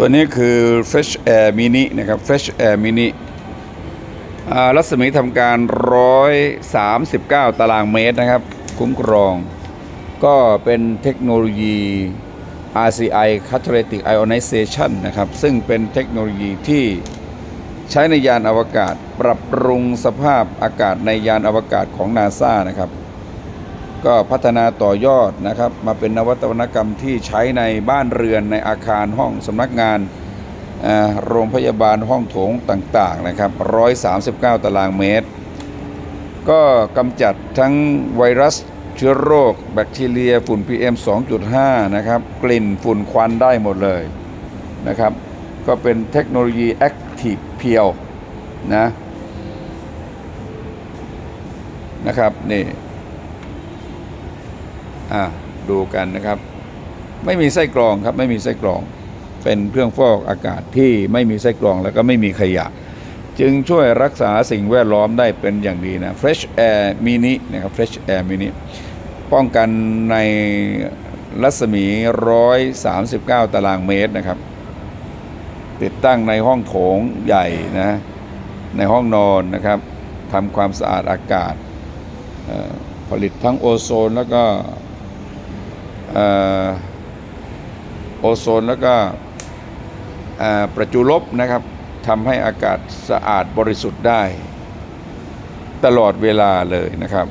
ตัวนี้คือ Fresh Air Mini นะครับ Fresh Air Mini รัศมีทำการ 139 ตารางเมตรนะครับ คุ้มครอง ก็เป็นเทคโนโลยี RCI Catalytic Ionization นะครับ ซึ่งเป็นเทคโนโลยีที่ใช้ในยานอวกาศ ปรับปรุงสภาพอากาศในยานอวกาศของนาซานะครับ ก็พัฒนาต่อยอดนะครับ มาเป็นนวัตกรรมที่ใช้ในบ้านเรือนในอาคารห้องสำนักงานโรงพยาบาลห้องโถงต่างๆนะครับ 139 ตารางเมตร ก็กำจัดทั้งไวรัสเชื้อโรค แบคทีเรียฝุ่น PM 2.5 นะครับ กลิ่นฝุ่นควันได้หมดเลยนะครับ ก็เป็นเทคโนโลยี Active เพียวนะนะครับนี่ อะดูกันนะครับ ไม่มีไส้กรองครับ ไม่มีไส้กรอง เป็นเครื่องฟอกอากาศที่ไม่มีไส้กรองแล้วก็ไม่มีขยะ จึงช่วยรักษาสิ่งแวดล้อมได้เป็นอย่างดีนะ Fresh Air Mini นะครับ Fresh Air Mini ป้องกันในรัศมี 139 ตารางเมตรนะครับ ติดตั้งในห้องโถงใหญ่นะ ในห้องนอนนะครับทำความสะอาดอากาศผลิตทั้งโอโซนแล้วก็ โอโซนแล้วก็ประจุลบนะครับทำให้อากาศสะอาดบริสุทธิ์ได้ ตลอดเวลาเลยนะครับ